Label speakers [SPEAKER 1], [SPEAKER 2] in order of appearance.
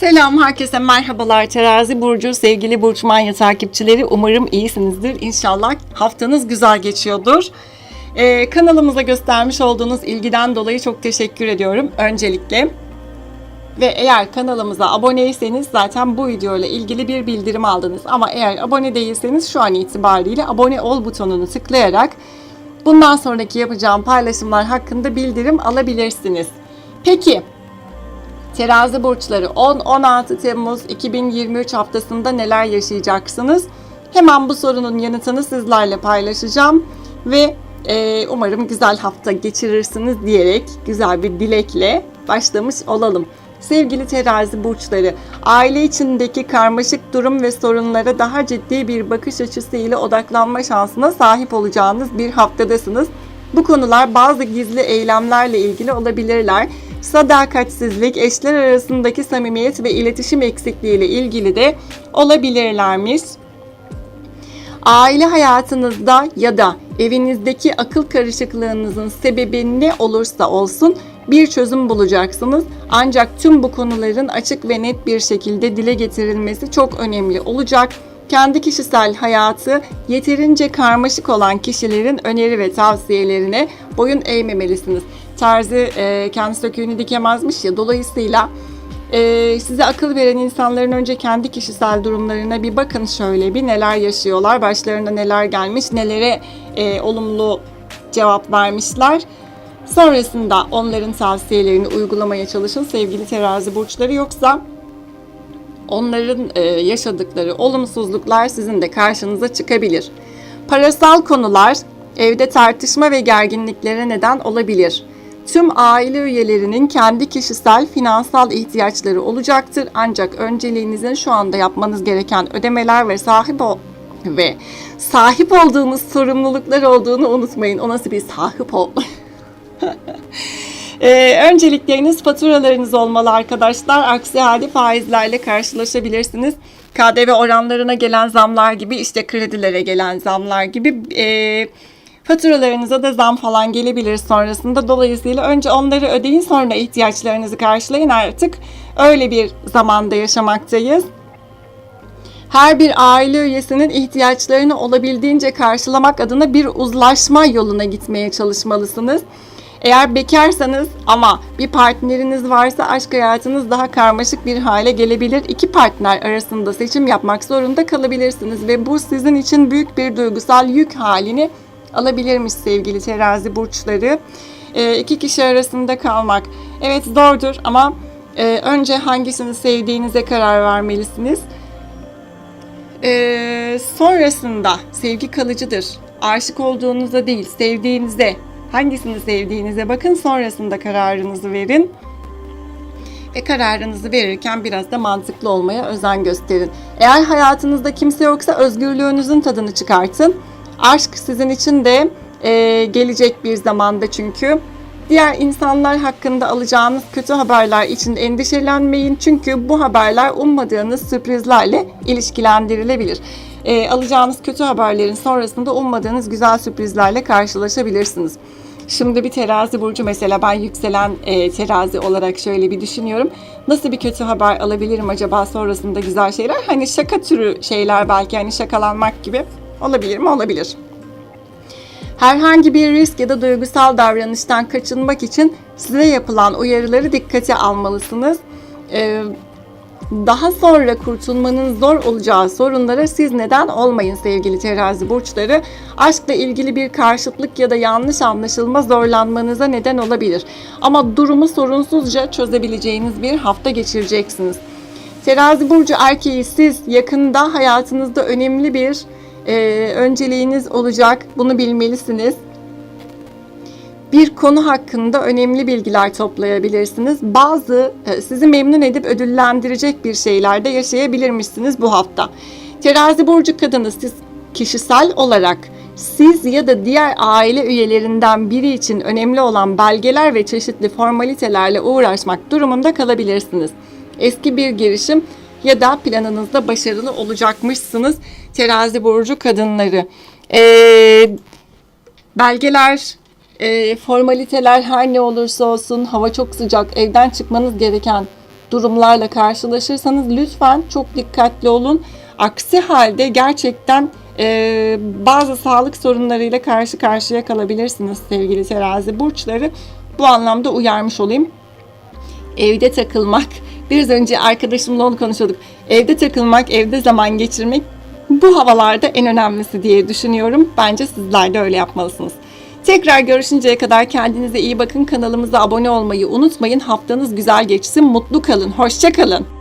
[SPEAKER 1] Selam herkese merhabalar. Terazi burcu sevgili burç manya takipçileri. Umarım iyisinizdir. İnşallah haftanız güzel geçiyordur. Ee, kanalımıza göstermiş olduğunuz ilgiden dolayı çok teşekkür ediyorum öncelikle. Ve eğer kanalımıza aboneyseniz zaten bu video ile ilgili bir bildirim aldınız. Ama eğer abone değilseniz şu an itibariyle abone ol butonunu tıklayarak bundan sonraki yapacağım paylaşımlar hakkında bildirim alabilirsiniz. Peki Terazi burçları 10-16 Temmuz 2023 haftasında neler yaşayacaksınız? Hemen bu sorunun yanıtını sizlerle paylaşacağım ve e, umarım güzel hafta geçirirsiniz diyerek güzel bir dilekle başlamış olalım. Sevgili terazi burçları, aile içindeki karmaşık durum ve sorunlara daha ciddi bir bakış açısıyla odaklanma şansına sahip olacağınız bir haftadasınız. Bu konular bazı gizli eylemlerle ilgili olabilirler. Sadakatsizlik, eşler arasındaki samimiyet ve iletişim eksikliği ile ilgili de olabilirlermiş. Aile hayatınızda ya da evinizdeki akıl karışıklığınızın sebebi ne olursa olsun bir çözüm bulacaksınız. Ancak tüm bu konuların açık ve net bir şekilde dile getirilmesi çok önemli olacak. Kendi kişisel hayatı yeterince karmaşık olan kişilerin öneri ve tavsiyelerine boyun eğmemelisiniz. Terzi e, kendi söküğünü dikemezmiş ya dolayısıyla e, size akıl veren insanların önce kendi kişisel durumlarına bir bakın şöyle bir neler yaşıyorlar, başlarına neler gelmiş, nelere e, olumlu cevap vermişler. Sonrasında onların tavsiyelerini uygulamaya çalışın sevgili terazi burçları yoksa onların e, yaşadıkları olumsuzluklar sizin de karşınıza çıkabilir. Parasal konular evde tartışma ve gerginliklere neden olabilir. Tüm aile üyelerinin kendi kişisel finansal ihtiyaçları olacaktır. Ancak önceliğinizin şu anda yapmanız gereken ödemeler ve sahip ol ve sahip olduğunuz sorumluluklar olduğunu unutmayın. O nasıl bir sahip ol? Ee, öncelikleriniz faturalarınız olmalı arkadaşlar. Aksi halde faizlerle karşılaşabilirsiniz. KDV oranlarına gelen zamlar gibi işte kredilere gelen zamlar gibi e, faturalarınıza da zam falan gelebilir sonrasında. Dolayısıyla önce onları ödeyin sonra ihtiyaçlarınızı karşılayın artık. Öyle bir zamanda yaşamaktayız. Her bir aile üyesinin ihtiyaçlarını olabildiğince karşılamak adına bir uzlaşma yoluna gitmeye çalışmalısınız. Eğer bekarsanız ama bir partneriniz varsa aşk hayatınız daha karmaşık bir hale gelebilir. İki partner arasında seçim yapmak zorunda kalabilirsiniz ve bu sizin için büyük bir duygusal yük halini alabilirmiş sevgili terazi burçları. E, iki kişi arasında kalmak evet zordur ama e, önce hangisini sevdiğinize karar vermelisiniz. E, sonrasında sevgi kalıcıdır. Aşık olduğunuzda değil, sevdiğinizde hangisini sevdiğinize bakın sonrasında kararınızı verin. Ve kararınızı verirken biraz da mantıklı olmaya özen gösterin. Eğer hayatınızda kimse yoksa özgürlüğünüzün tadını çıkartın. Aşk sizin için de e, gelecek bir zamanda çünkü. Diğer insanlar hakkında alacağınız kötü haberler için endişelenmeyin. Çünkü bu haberler ummadığınız sürprizlerle ilişkilendirilebilir. E, alacağınız kötü haberlerin sonrasında ummadığınız güzel sürprizlerle karşılaşabilirsiniz. Şimdi bir terazi burcu mesela ben yükselen e, terazi olarak şöyle bir düşünüyorum. Nasıl bir kötü haber alabilirim acaba sonrasında güzel şeyler? Hani şaka türü şeyler belki hani şakalanmak gibi olabilir mi? Olabilir. Herhangi bir risk ya da duygusal davranıştan kaçınmak için size yapılan uyarıları dikkate almalısınız. Ee, daha sonra kurtulmanın zor olacağı sorunlara siz neden olmayın sevgili terazi burçları. Aşkla ilgili bir karşıtlık ya da yanlış anlaşılma zorlanmanıza neden olabilir. Ama durumu sorunsuzca çözebileceğiniz bir hafta geçireceksiniz. Terazi burcu erkeği siz yakında hayatınızda önemli bir e, önceliğiniz olacak. Bunu bilmelisiniz bir konu hakkında önemli bilgiler toplayabilirsiniz. Bazı e, sizi memnun edip ödüllendirecek bir şeyler de yaşayabilirmişsiniz bu hafta. Terazi burcu kadını siz kişisel olarak siz ya da diğer aile üyelerinden biri için önemli olan belgeler ve çeşitli formalitelerle uğraşmak durumunda kalabilirsiniz. Eski bir girişim ya da planınızda başarılı olacakmışsınız terazi burcu kadınları. Ee, belgeler, e, formaliteler her ne olursa olsun hava çok sıcak evden çıkmanız gereken durumlarla karşılaşırsanız lütfen çok dikkatli olun. Aksi halde gerçekten e, bazı sağlık sorunlarıyla karşı karşıya kalabilirsiniz sevgili terazi burçları. Bu anlamda uyarmış olayım. Evde takılmak, biraz önce arkadaşımla onu konuşuyorduk. Evde takılmak, evde zaman geçirmek bu havalarda en önemlisi diye düşünüyorum. Bence sizler de öyle yapmalısınız. Tekrar görüşünceye kadar kendinize iyi bakın. Kanalımıza abone olmayı unutmayın. Haftanız güzel geçsin. Mutlu kalın. Hoşça kalın.